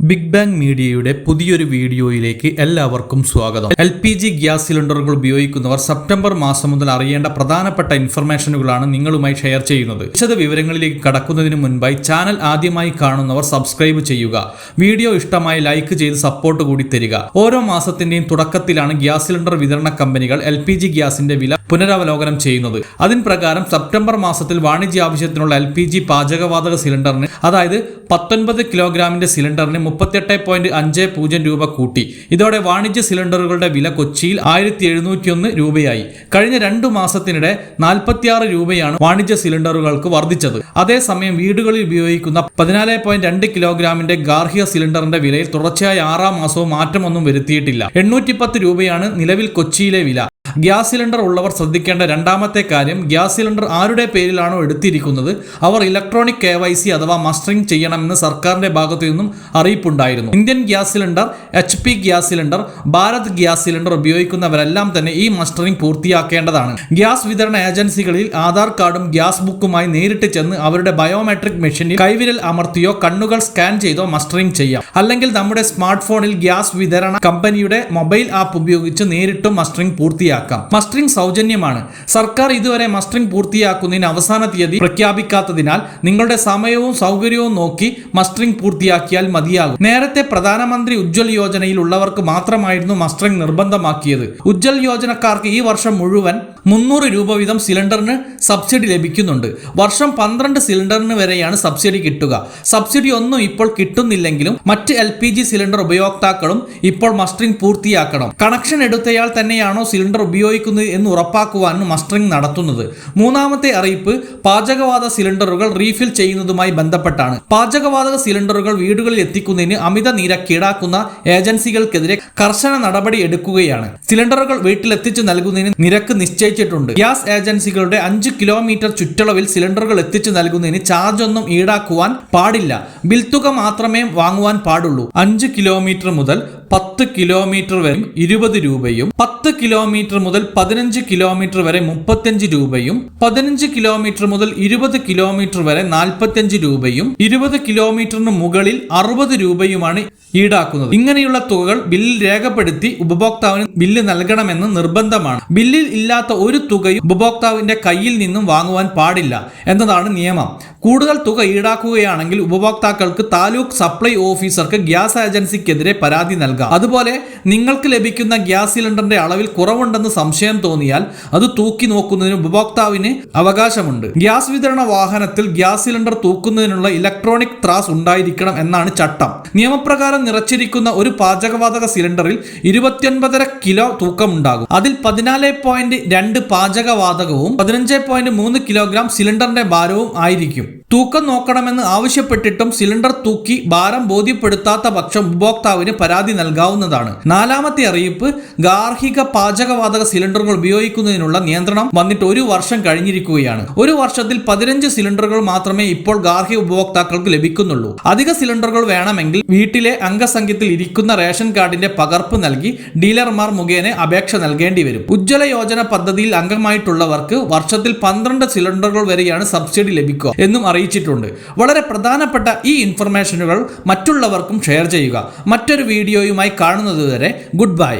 Big bang മീഡിയയുടെ പുതിയൊരു വീഡിയോയിലേക്ക് എല്ലാവർക്കും സ്വാഗതം. എൽ പി ജി ഗ്യാസ് സിലിണ്ടറുകൾ ഉപയോഗിക്കുന്നവർ സെപ്റ്റംബർ മാസം മുതൽ അറിയേണ്ട പ്രധാനപ്പെട്ട ഇൻഫർമേഷനുകളാണ് നിങ്ങളുമായി ഷെയർ ചെയ്യുന്നത്. വിശദ വിവരങ്ങളിലേക്ക് കടക്കുന്നതിന് മുൻപായി ചാനൽ ആദ്യമായി കാണുന്നവർ സബ്സ്ക്രൈബ് ചെയ്യുക. വീഡിയോ ഇഷ്ടമായി ലൈക്ക് ചെയ്ത് സപ്പോർട്ട് കൂടി തരിക. ഓരോ മാസത്തിന്റെയും തുടക്കത്തിലാണ് ഗ്യാസ് സിലിണ്ടർ വിതരണ കമ്പനികൾ എൽ പി ജി ഗ്യാസിന്റെ വില പുനരവലോകനം ചെയ്യുന്നത്. അതിൻ പ്രകാരം സെപ്റ്റംബർ മാസത്തിൽ വാണിജ്യ ആവശ്യത്തിനുള്ള എൽ പി ജി പാചകവാതക സിലിണ്ടറിന് അതായത് പത്തൊൻപത് കിലോഗ്രാമിന്റെ സിലിണ്ടറിന് മുപ്പത്തിയെട്ട് പോയിന്റ് അഞ്ച് പൂജ്യം രൂപ കൂട്ടി. ഇതോടെ വാണിജ്യ സിലിണ്ടറുകളുടെ വില കൊച്ചിയിൽ ആയിരത്തി എഴുന്നൂറ്റിയൊന്ന് രൂപയായി. കഴിഞ്ഞ രണ്ടു മാസത്തിനിടെ നാൽപ്പത്തിയാറ് രൂപയാണ് വാണിജ്യ സിലിണ്ടറുകൾക്ക് വർദ്ധിച്ചത്. അതേസമയം വീടുകളിൽ ഉപയോഗിക്കുന്ന പതിനാല് പോയിന്റ് രണ്ട് കിലോഗ്രാമിന്റെ ഗാർഹിക സിലിണ്ടറിന്റെ വിലയിൽ തുടർച്ചയായ ആറാം മാസവും മാറ്റമൊന്നും വരുത്തിയിട്ടില്ല. എണ്ണൂറ്റി പത്ത് രൂപയാണ് നിലവിൽ കൊച്ചിയിലെ വില. ഗ്യാസ് സിലിണ്ടർ ഉള്ളവർ ശ്രദ്ധിക്കേണ്ട രണ്ടാമത്തെ കാര്യം ഗ്യാസ് സിലിണ്ടർ ആരുടെ പേരിലാണോ എടുത്തിരിക്കുന്നത്? അവർ ഇലക്ട്രോണിക് കെ വൈ സി അഥവാ മസ്റ്ററിംഗ് ചെയ്യണമെന്ന് സർക്കാരിന്റെ ഭാഗത്തു നിന്നും അറിയിപ്പുണ്ടായിരുന്നു. Indian gas cylinder H P gas cylinder Bharat gas cylinder ഉപയോഗിക്കുന്നവരെല്ലാം തന്നെ ഈ മസ്റ്ററിംഗ് പൂർത്തിയാക്കേണ്ടതാണ്. ഗ്യാസ് വിതരണ ഏജൻസികളിൽ ആധാർ കാർഡും ഗ്യാസ് ബുക്കുമായി നേരിട്ട് ചെന്ന് അവരുടെ ബയോമെട്രിക് മെഷീനിൽ കൈവിരൽ അമർത്തിയോ കണ്ണുകൾ സ്കാൻ ചെയ്തോ മസ്റ്ററിംഗ് ചെയ്യാം. അല്ലെങ്കിൽ നമ്മുടെ സ്മാർട്ട് ഫോണിൽ ഗ്യാസ് വിതരണ കമ്പനിയുടെ മൊബൈൽ ആപ്പ് ഉപയോഗിച്ച് നേരിട്ടും മസ്റ്ററിംഗ് പൂർത്തിയാക്കാം. മസ്റ്ററിംഗ് സൗജന്യമാണ്. സർക്കാർ ഇതുവരെ മസ്റ്ററിംഗ് പൂർത്തിയാക്കുന്നതിന് അവസാന തീയതി പ്രഖ്യാപിക്കാത്തതിനാൽ നിങ്ങളുടെ സമയവും സൗകര്യവും നോക്കി മസ്റ്ററിംഗ് പൂർത്തിയാക്കിയാൽ മതിയാകും. നേരത്തെ പ്രധാനമന്ത്രി ഉജ്ജ്വൽ യോജനയിൽ ഉള്ളവർക്ക് മാത്രമായിരുന്നു മസ്റ്ററിംഗ് നിർബന്ധമാക്കിയത്. ഉജ്ജ്വൽ യോജനക്കാർക്ക് ഈ വർഷം മുഴുവൻ മുന്നൂറ് രൂപ വീതം സിലിണ്ടറിന് സബ്സിഡി ലഭിക്കുന്നുണ്ട്. വർഷം പന്ത്രണ്ട് സിലിണ്ടറിന് വരെയാണ് സബ്സിഡി കിട്ടുക. സബ്സിഡി ഒന്നും ഇപ്പോൾ കിട്ടുന്നില്ലെങ്കിലും മറ്റ് എൽ പി ജി സിലിണ്ടർ ഉപയോക്താക്കളും ഇപ്പോൾ മസ്റ്ററിംഗ് പൂർത്തിയാക്കണം. കണക്ഷൻ എടുത്തയാൾ തന്നെയാണോ സിലിണ്ടർ ഉപയോഗിക്കുന്നത് എന്ന് ഉറപ്പാക്കുവാനും മസ്റ്ററിംഗ് നടത്തുന്നത്. മൂന്നാമത്തെ അറിയിപ്പ് പാചകവാത സിലിണ്ടറുകൾ റീഫിൽ ചെയ്യുന്നതുമായി ബന്ധപ്പെട്ടാണ്. പാചകവാതക സിലിണ്ടറുകൾ വീടുകളിൽ എത്തിക്കുന്നതിന് അമിത നിരക്ക് ഈടാക്കുന്ന ഏജൻസികൾക്കെതിരെ കർശന നടപടി എടുക്കുകയാണ്. സിലിണ്ടറുകൾ വീട്ടിലെത്തിച്ചു നൽകുന്നതിന് നിരക്ക് നിശ്ചയിച്ചിട്ടുണ്ട്. ഗ്യാസ് ഏജൻസികളുടെ അഞ്ച് കിലോമീറ്റർ ചുറ്റളവിൽ സിലിണ്ടറുകൾ എത്തിച്ചു നൽകുന്നതിന് ചാർജ് ഒന്നും ഈടാക്കുവാൻ പാടില്ല. ബിൽ തുക മാത്രമേ വാങ്ങുവാൻ പാടുള്ളൂ. അഞ്ച് കിലോമീറ്റർ മുതൽ പത്ത് കിലോമീറ്റർ വരെ ഇരുപത് രൂപയും പത്ത് കിലോമീറ്റർ മുതൽ പതിനഞ്ച് കിലോമീറ്റർ വരെ മുപ്പത്തിയഞ്ച് രൂപയും പതിനഞ്ച് കിലോമീറ്റർ മുതൽ ഇരുപത് കിലോമീറ്റർ വരെ നാൽപ്പത്തിയഞ്ച് രൂപയും ഇരുപത് കിലോമീറ്ററിന് മുകളിൽ അറുപത് രൂപയുമാണ് ഈടാക്കുന്നത്. ഇങ്ങനെയുള്ള തുകകൾ ബില്ലിൽ രേഖപ്പെടുത്തി ഉപഭോക്താവിന് ബില്ല് നൽകണമെന്ന് നിർബന്ധമാണ്. ബില്ലിൽ ഇല്ലാത്ത ഒരു തുകയും ഉപഭോക്താവിന്റെ കയ്യിൽ നിന്നും വാങ്ങുവാൻ പാടില്ല എന്നതാണ് നിയമം. കൂടുതൽ തുക ഈടാക്കുകയാണെങ്കിൽ ഉപഭോക്താക്കൾക്ക് താലൂക്ക് സപ്ലൈ ഓഫീസർക്ക് ഗ്യാസ് ഏജൻസിക്കെതിരെ പരാതി നൽകാം അതുപോലെ നിങ്ങൾക്ക് ലഭിക്കുന്ന ഗ്യാസ് സിലിണ്ടറിന്റെ അളവിൽ കുറവുണ്ടെന്ന് സംശയം തോന്നിയാൽ അത് തൂക്കി നോക്കുന്നതിന് ഉപഭോക്താവിന് അവകാശമുണ്ട്. ഗ്യാസ് വിതരണ വാഹനത്തിൽ ഗ്യാസ് സിലിണ്ടർ തൂക്കുന്നതിനുള്ള ഇലക്ട്രോണിക് ത്രാസ് ഉണ്ടായിരിക്കണം എന്നാണ് ചട്ടം. നിയമപ്രകാരം നിറച്ചിരിക്കുന്ന ഒരു പാചകവാതക സിലിണ്ടറിൽ ഇരുപത്തിയൊൻപതര കിലോ തൂക്കമുണ്ടാകും. അതിൽ പതിനാല് പോയിന്റ് രണ്ട് പാചകവാതകവും പതിനഞ്ച് പോയിന്റ് മൂന്ന് കിലോഗ്രാം സിലിണ്ടറിന്റെ ഭാരവും ആയിരിക്കും. തൂക്കം നോക്കണമെന്ന് ആവശ്യപ്പെട്ടിട്ടും സിലിണ്ടർ തൂക്കി ഭാരം ബോധ്യപ്പെടുത്താത്ത പക്ഷം ഉപഭോക്താവിന് പരാതി നൽകാവുന്നതാണ്. നാലാമത്തെ അറിയിപ്പ് ഗാർഹിക പാചകവാതക സിലിണ്ടറുകൾ ഉപയോഗിക്കുന്നതിനുള്ള നിയന്ത്രണം വന്നിട്ട് ഒരു വർഷം കഴിഞ്ഞിരിക്കുകയാണ്. ഒരു വർഷത്തിൽ പതിനഞ്ച് സിലിണ്ടറുകൾ മാത്രമേ ഇപ്പോൾ ഗാർഹിക ഉപഭോക്താക്കൾക്ക് ലഭിക്കുന്നുള്ളൂ. അധിക സിലിണ്ടറുകൾ വേണമെങ്കിൽ വീട്ടിലെ അംഗസംഖ്യത്തിൽ ഇരിക്കുന്ന റേഷൻ കാർഡിന്റെ പകർപ്പ് നൽകി ഡീലർമാർ മുഖേന അപേക്ഷ നൽകേണ്ടി വരും. ഉജ്ജ്വല യോജന പദ്ധതിയിൽ അംഗമായിട്ടുള്ളവർക്ക് വർഷത്തിൽ പന്ത്രണ്ട് സിലിണ്ടറുകൾ വരെയാണ് സബ്സിഡി ലഭിക്കുക എന്നും അറിയിച്ചിട്ടുണ്ട്. വളരെ പ്രധാനപ്പെട്ട ഈ ഇൻഫർമേഷനുകൾ മറ്റുള്ളവർക്കും ഷെയർ ചെയ്യുക. മറ്റൊരു വീഡിയോയുമായി കാണുന്നതുവരെ ഗുഡ് ബൈ